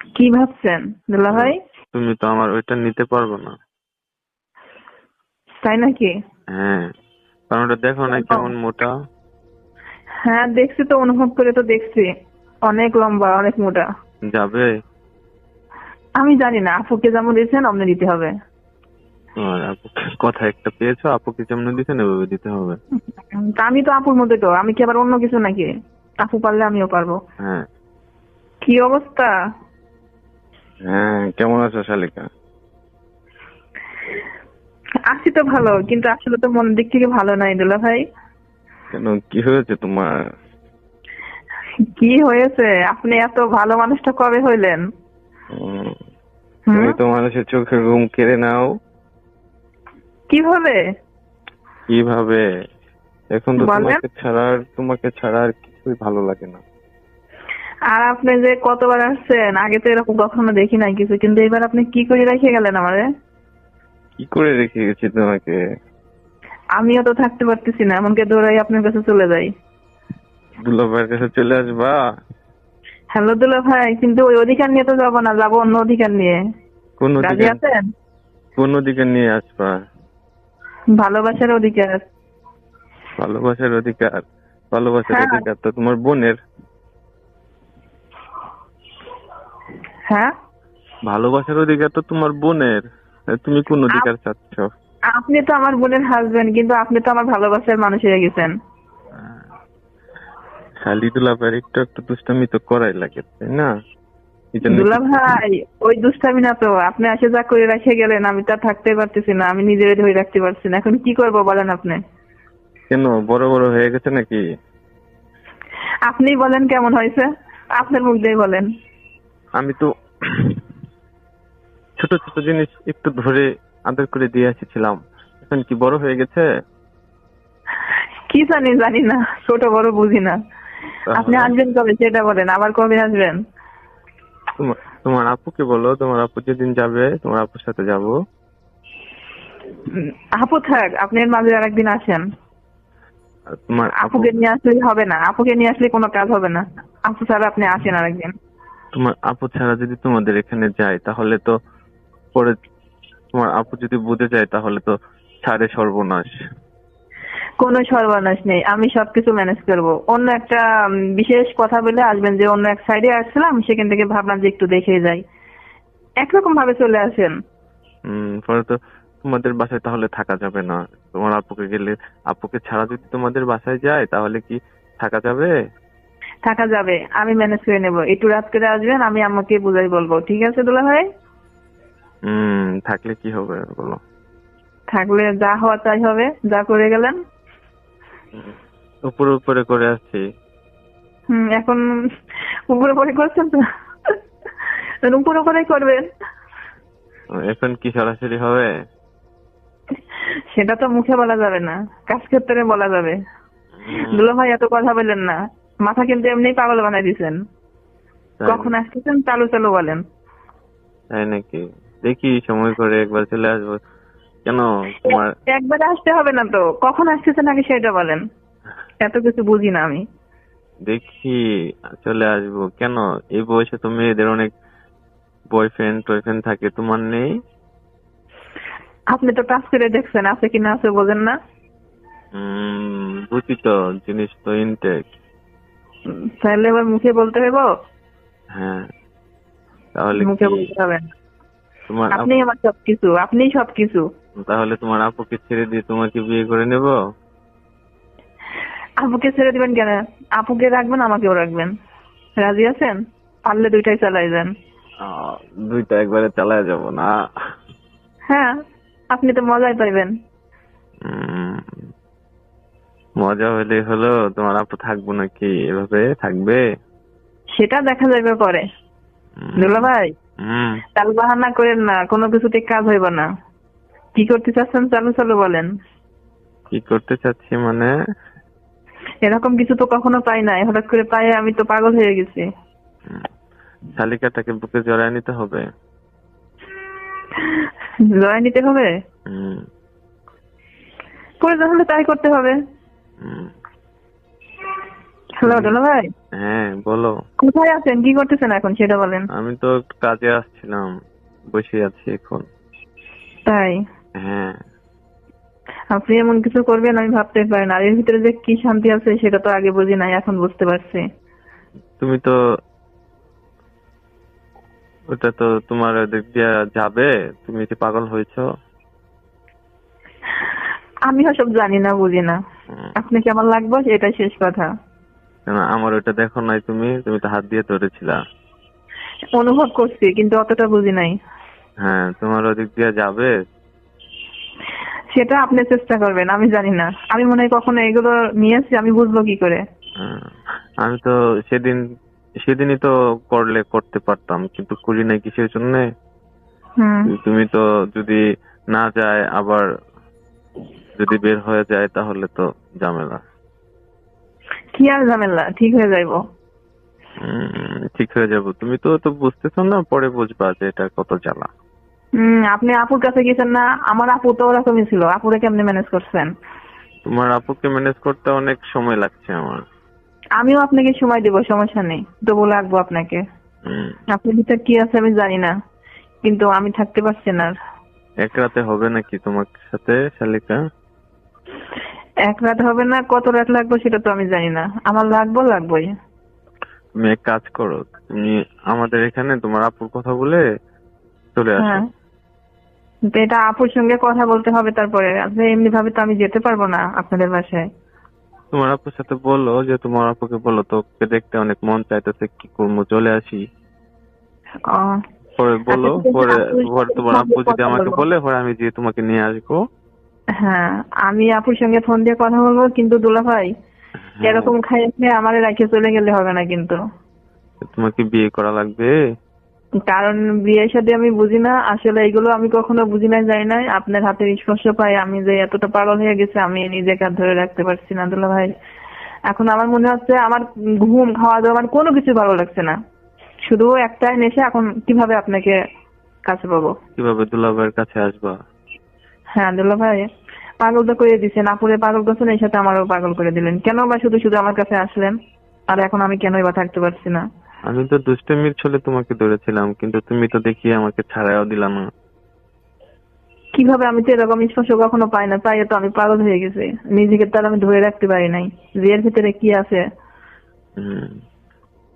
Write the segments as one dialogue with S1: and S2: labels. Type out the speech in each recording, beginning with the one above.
S1: কি ভাবছেন দুলা ভাই?
S2: তুমি তো আমার ওইটা নিতে পারব না।
S1: তাই নাকি?
S2: হ্যাঁ কারণ ওটা দেখো না কেমন মোটা।
S1: হ্যাঁ দেখছি তো অনুভব করে তো দেখছি। অনেক লম্বা অনেক মোটা।
S2: যাবে?
S1: আমি জানি না আপুকে যেমন দিয়েছেন অমনি দিতে হবে।
S2: আপুকে কথা একটা পেয়েছ আপুকে যেমন দিতে এভাবে দিতে হবে।
S1: তা আমি তো আপুর মধ্যে তো আমি কি আবার অন্য কিছু নাকি? আপু পারলে আমিও পারব।
S2: হ্যাঁ।
S1: কি অবস্থা?
S2: হ্যাঁ কেমন আছো শালিকা?
S1: আছি তো ভালো কিন্তু আসলে তো মনের দিক থেকে ভালো নাই দুলা ভাই।
S2: কেন কি হয়েছে তোমার?
S1: কি হয়েছে? আপনি এত ভালো মানুষটা কবে হইলেন?
S2: তুমি তো মানুষের চোখে ঘুম কেড়ে নাও।
S1: কীভাবে?
S2: কীভাবে? এখন তো তোমাকে ছাড়া আর তোমাকে ছাড়া আর কিছুই ভালো লাগে না।
S1: আর আপনি যে কতবার আসছেন? আগে তো এরকম কখনো দেখি নাই কিছু কিন্তু এবার আপনি কি করে রেখে গেলেন আমারে?
S2: কি করে রেখে গেছি তোমাকে?
S1: আমিও তো থাকতে পারতেছি না এমনকি দৌড়াই আপনার কাছে চলে যাই।
S2: দুলাভাইয়ের কাছে চলে আসবা?
S1: হ্যালো দুলা ভাই কিন্তু ওই অধিকার নিয়ে তো যাব না যাব অন্য অধিকার নিয়ে।
S2: কোন
S1: রাজি
S2: অধিকার?
S1: আছেন?
S2: কোন অধিকার নিয়ে আসবা?
S1: ভালোবাসার অধিকার।
S2: ভালোবাসার অধিকার? ভালোবাসার
S1: হ্যাঁ।
S2: অধিকার তো তোমার বোনের।
S1: হ্যাঁ?
S2: ভালোবাসার অধিকার তো তোমার বোনের। তুমি কোন অধিকার চাচ্ছ?
S1: আপনি তো আমার বোনের হাজবেন্ড কিন্তু আপনি তো আমার ভালোবাসার মানুষ হয়ে গেছেন।
S2: শালি দুলাভাইয়ের একটু একটু দুষ্টামি তো করাই লাগে তাই না?
S1: দুলা ভাই ওই দুষ্টামি না তো। আপনি আসে যা করে রেখে গেলেন আমি তা থাকতে পারতেছি না আমি নিজের ধরে রাখতে পারছি না। এখন কি করব বলেন আপনি?
S2: কেন বড় বড় হয়ে গেছে নাকি?
S1: আপনি বলেন কেমন হয়েছে। আপনার মুখ দিয়ে বলেন।
S2: আমি তো ছোট ছোট জিনিস একটু ধরে আদর করে দিয়ে এসেছিলাম। এখন কি বড় হয়ে গেছে?
S1: কি জানি জানি না। ছোট বড় বুঝি না। আপনি আসবেন কবে? সেটা বলেন। আবার কবে আসবেন?
S2: তোমার আপুকে বলো। তোমার আপু যেদিন যাবে তোমার আপুর সাথে যাব।
S1: আপু থাক। আপনি এর মাঝে আর একদিন আসেন
S2: তোমার
S1: আপুকে নিয়ে আসলে হবে না। আপুকে নিয়ে আসলে কোনো কাজ হবে না। আপু ছাড়া আপনি আসেন আর একদিন
S2: তোমার আপু ছাড়া যদি তোমাদের এখানে যায় তাহলে তো পরে তোমার আপু যদি বুঝে যায় তাহলে তো ছাড়ে সর্বনাশ।
S1: কোনো সর্বনাশ নেই আমি সবকিছু ম্যানেজ করব। অন্য একটা বিশেষ কথা বলে আসবেন যে অন্য এক সাইডে আসছিলাম সেখান থেকে ভাবলাম যে একটু দেখে যাই। একরকম ভাবে চলে আসেন।
S2: পরে তো তোমাদের বাসায় তাহলে থাকা যাবে না। তোমার আপুকে গেলে আপুকে ছাড়া যদি তোমাদের বাসায় যায় তাহলে কি থাকা যাবে?
S1: থাকা যাবে আমি ম্যানেজ করে নেব। একটু রাত করে আসবেন আমি আমাকে বুঝাই বলব। ঠিক আছে দুলা ভাই?
S2: হুম থাকলে কি হবে বলো।
S1: থাকলে যা হওয়া তাই হবে যা করে গেলেন।
S2: উপরে উপরে করে আসছি।
S1: হুম এখন উপরে পরে করছেন তো? উপরে উপরে করবেন।
S2: এখন কি সরাসরি হবে?
S1: সেটা তো মুখে বলা যাবে না কাজ ক্ষেত্রে বলা যাবে। দুলা ভাই এত কথা বললেন না। মাথা কিন্তু এমনি পাগল বানাই দিছেন। কখন আসতেছেন চালু চালু বলেন।
S2: তাই নাকি? দেখি সময় করে একবার চলে আসব। কেন তোমার
S1: একবারে আসতে হবে না তো। কখন আসতেছেন আগে সেটা বলেন। এত কিছু বুঝি না আমি।
S2: দেখি চলে আসব। কেন? এই বয়সে তো মেয়েদের অনেক বয়ফ্রেন্ড টয়ফ্রেন্ড থাকে। তোমার নেই?
S1: আপনি তো টাচ করে দেখছেন আছে কি না আছে বোঝেন না।
S2: বুঝি তো জিনিস তো ইনটেক
S1: তাহলে এবার মুখে বলতে হইব
S2: হ্যাঁ। তাহলে
S1: মুখে বলতে হবে না।
S2: তোমার
S1: আপনি আমার সবকিছু আপনি সবকিছু।
S2: তাহলে তোমার আপুকে ছেড়ে দিয়ে তোমাকে বিয়ে করে নেব?
S1: আপুকে ছেড়ে দিবেন কেন? আপুকে রাখবেন আমাকেও রাখবেন। রাজি আছেন? পারলে দুইটাই চালাই যান।
S2: দুইটা একবারে চালায় যাব না।
S1: হ্যাঁ আপনি তো মজাই পাইবেন।
S2: মজা হলে হলো তোমার আপু থাকব নাকি? এভাবে থাকবে?
S1: সেটা দেখা যাবে পরে। দুলা ভাই তাল বাহানা করেন না কোনো কিছুতে কাজ হইব না। কি করতে চাচ্ছেন চালু চালু বলেন।
S2: কি করতে চাচ্ছি মানে?
S1: এরকম কিছু তো কখনো পাই নাই হঠাৎ করে পাই আমি তো পাগল হয়ে গেছি।
S2: শালিকাটাকে বুকে জড়ায় নিতে হবে।
S1: জয় নিতে হবে?
S2: হুম।
S1: প্রয়োজন হলে তাই করতে হবে। হ্যালো ভাই
S2: হ্যাঁ বলো।
S1: কোথায় আছেন? কি করতেছেন এখন সেটা বলেন।
S2: আমি তো একটু কাজে আসছিলাম বসে আছি এখন।
S1: তাই?
S2: হ্যাঁ।
S1: আপনি এমন কিছু করবেন আমি ভাবতে পারি না। এর ভিতরে যে কি শান্তি আছে সেটা তো আগে বুঝি নাই এখন বুঝতে পারছি।
S2: তুমি তো ওটা তো তোমার দিক দিয়ে যাবে তুমি কি পাগল হয়েছো?
S1: আমি সব জানি না বুঝি না। আপনি কেমন লাগবে? এটাই শেষ কথা।
S2: কেন আমার ওটা দেখো নাই তুমি। তুমি তো হাত দিয়ে ধরেছিলা।
S1: অনুভব করছি কিন্তু অতটা বুঝি নাই।
S2: হ্যাঁ তোমার ওদিক দিয়ে যাবে?
S1: সেটা আপনি চেষ্টা করবেন আমি জানি না। আমি মনে হয় কখনো এগুলো নিয়েছি আমি বুঝব কি করে।
S2: হ্যাঁ, আমি তো সেদিন সেদিনই তো করলে করতে পারতাম কিন্তু করি নাই কিসের জন্য? তুমি তো যদি না যায় আবার যদি বের হয়ে যায় তাহলে তো ঝামেলা।
S1: কি আর ঝামেলা? ঠিক হয়ে যাইবো।
S2: ঠিক হয়ে যাব। তুমি তো তো বুঝতেছো না পরে বুঝবা যে এটা কত জ্বালা।
S1: হম আপনি আপুর কাছে গেছেন না আমার আপু তো ওরকমই ছিল। আপুরে কেমনে ম্যানেজ করছেন?
S2: তোমার আপুকে ম্যানেজ করতে অনেক সময় লাগছে আমার।
S1: আমিও আপনাকে সময় দেবো সমস্যা নেই। তবু লাগবো আপনাকে। আপনার ভিতর কি আছে আমি জানি না কিন্তু আমি থাকতে পারছি না।
S2: এক রাতে হবে নাকি তোমার সাথে শালিকা?
S1: এক রাত হবে না কত রাত লাগবে সেটা তো আমি জানি না। আমার লাগবো লাগবোই।
S2: তুমি এক কাজ করো তুমি আমাদের এখানে তোমার আপুর কথা বলে চলে আসো।
S1: হ্যাঁ। এটা আপুর সঙ্গে কথা বলতে হবে তারপরে। আপনি এমনি ভাবে তো আমি যেতে পারব না আপনাদের বাসায়।
S2: তোমার আপুর সাথে বলো যে তোমার আপুকে বলো তোকে দেখতে অনেক মন চাইতেছে কি করব চলে আসি। পরে বলো
S1: আচ্ছা,
S2: পরে তোমার আপু যদি আমাকে বলে পরে আমি যে তোমাকে নিয়ে আসব।
S1: হ্যাঁ আমি আপুর সঙ্গে ফোন দিয়ে কথা বলব কিন্তু দুলা ভাই
S2: হ্যাঁ,
S1: এরকম খাইয়ে আমার রাখে চলে গেলে হবে না কিন্তু।
S2: তোমাকে বিয়ে করা লাগবে?
S1: কারণ বিয়ের সাথে আমি বুঝি না আসলে এগুলো আমি কখনো বুঝি না যাই নাই আপনার হাতের স্পর্শ পাই আমি যে এতটা পাগল হয়ে গেছে আমি নিজেকে আর ধরে রাখতে পারছি না দুলা ভাই। এখন আমার মনে হচ্ছে আমার ঘুম খাওয়া দাওয়া আমার কোনো কিছু ভালো লাগছে না। শুধু একটাই নেশা এখন কীভাবে আপনাকে কাছে পাবো?
S2: কীভাবে দুলা দুলাভাইয়ের কাছে আসবা?
S1: হ্যাঁ দুলা ভাই পাগল তো করে দিচ্ছেন আপুরে পাগল করছেন এই সাথে আমারও পাগল করে দিলেন। কেন বা শুধু শুধু আমার কাছে আসলেন? আর এখন আমি কেন বা থাকতে পারছি না?
S2: আমি তো দুষ্টমির ছলে তোমাকে ধরেছিলাম কিন্তু তুমি তো দেখি আমাকে ছাড়াও দিলা না।
S1: কীভাবে আমি তো এরকম স্পর্শ কখনো পাই না তাই তো আমি পাগল হয়ে গেছি। নিজেকে তার আমি ধরে রাখতে পারি নাই। যে এর ভিতরে কি আছে।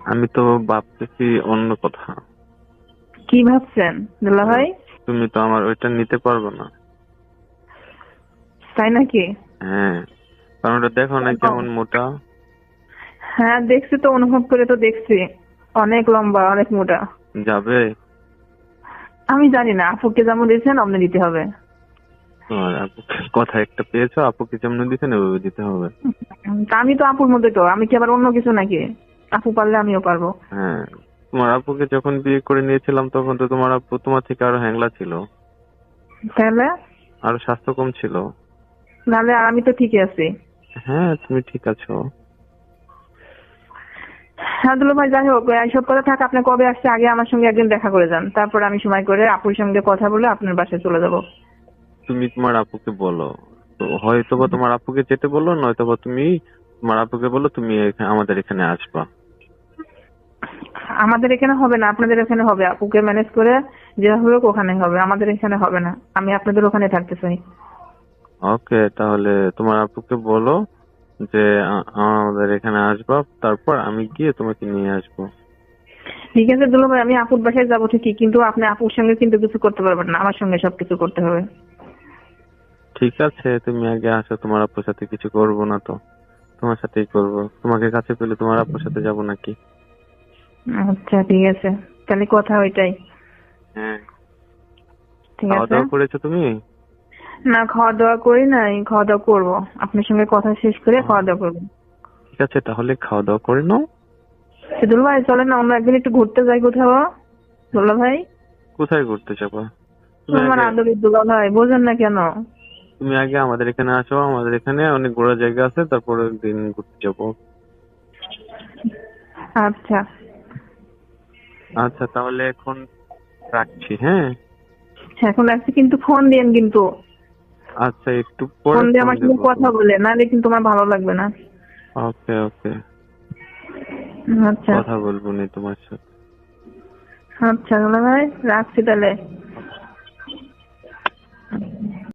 S2: আমি তো ভাবতেছি অন্য কথা।
S1: কি ভাবছেন দুলা ভাই
S2: তুমি তো আমার ওইটা নিতে পারবে না।
S1: তাই নাকি?
S2: হ্যাঁ কারণ ওটা দেখো না কেমন মোটা।
S1: হ্যাঁ দেখছি তো অনুভব করে তো দেখছি। অনেক লম্বা অনেক মোটা।
S2: যাবে?
S1: আমি জানি না আপুকে যেমন দিয়েছেন অমনি দিতে হবে।
S2: আপুকে কথা একটা পেয়েছ আপুকে যেমন দিতে ওইভাবে দিতে হবে।
S1: তা আমি তো আপুর মধ্যে তো আমি কি আবার অন্য কিছু নাকি? আপু পারলে আমিও পারব।
S2: হ্যাঁ তোমার আপুকে যখন বিয়ে করে নিয়েছিলাম তখন তো তোমার আপু তোমার থেকে আরও হ্যাংলা ছিল।
S1: তাহলে?
S2: আরও স্বাস্থ্য কম ছিল।
S1: নাহলে আমি তো ঠিকই আছি।
S2: হ্যাঁ তুমি ঠিক আছো।
S1: হ্যাঁ দুলো ভাই যাই হোক এইসব কথা থাক আপনি কবে আসছে আগে আমার সঙ্গে একদিন দেখা করে যান। তারপর আমি সময় করে আপুর সঙ্গে কথা বলে আপনার বাসায় চলে যাব।
S2: তুমি তোমার আপুকে বলো। তো হয়তো বা তোমার আপুকে যেতে বলো নয়তো বা তুমি তোমার আপুকে বলো তুমি আমাদের এখানে আসবা।
S1: আমাদের এখানে হবে না আপনাদের এখানে হবে। আপুকে ম্যানেজ করে যেভাবে হোক ওখানে হবে। আমাদের এখানে হবে না। আমি আপনাদের ওখানে থাকতে চাই।
S2: ওকে তাহলে তোমার আপুকে বলো যে আমাদের এখানে আসবা তারপর আমি গিয়ে তোমাকে নিয়ে আসব।
S1: ঠিক আছে দুলো ভাই আমি আপুর বাসায় যাব ঠিকই কিন্তু আপনি আপুর সঙ্গে কিন্তু কিছু করতে পারবেন না আমার সঙ্গে সবকিছু করতে হবে।
S2: ঠিক আছে তুমি আগে আসো তোমার আপুর সাথে কিছু করব না তো। তোমার সাথেই করব। তোমাকে কাছে পেলে তোমার আপুর সাথে যাব নাকি?
S1: আচ্ছা ঠিক আছে। তাহলে কথা ওইটাই।
S2: হ্যাঁ।
S1: ঠিক
S2: খাওয়া
S1: আছে।
S2: দাওয়া করেছ তুমি?
S1: না খাওয়া দাওয়া করি নাই খাওয়া দাওয়া করব। আপনার সঙ্গে কথা শেষ করে খাওয়া দাওয়া করব।
S2: ঠিক আছে তাহলে খাওয়া দাওয়া করে নাও।
S1: দুলো ভাই চলেন না আমরা একদিন একটু ঘুরতে যাই কোথাও। দুলো ভাই?
S2: কোথায় ঘুরতে যাবা? তুমি
S1: আমার আদরের দুলো ভাই বোঝেন না কেন?
S2: তুমি আগে আমাদের এখানে আসো আমাদের এখানে অনেক ঘোরার জায়গা আছে তারপরে একদিন ঘুরতে যাব।
S1: আচ্ছা।
S2: আচ্ছা তাহলে এখন রাখছি হ্যাঁ?
S1: এখন রাখছি কিন্তু ফোন দিয়েন কিন্তু।
S2: আচ্ছা একটু পরে
S1: ফোন দিয়ে আমার
S2: সাথে
S1: কথা বলে নাহলে কিন্তু তোমার ভালো লাগবে না।
S2: ওকে ওকে।
S1: আচ্ছা।
S2: কথা বলব নি তোমার সাথে।
S1: আচ্ছা ভাই রাখছি তাহলে।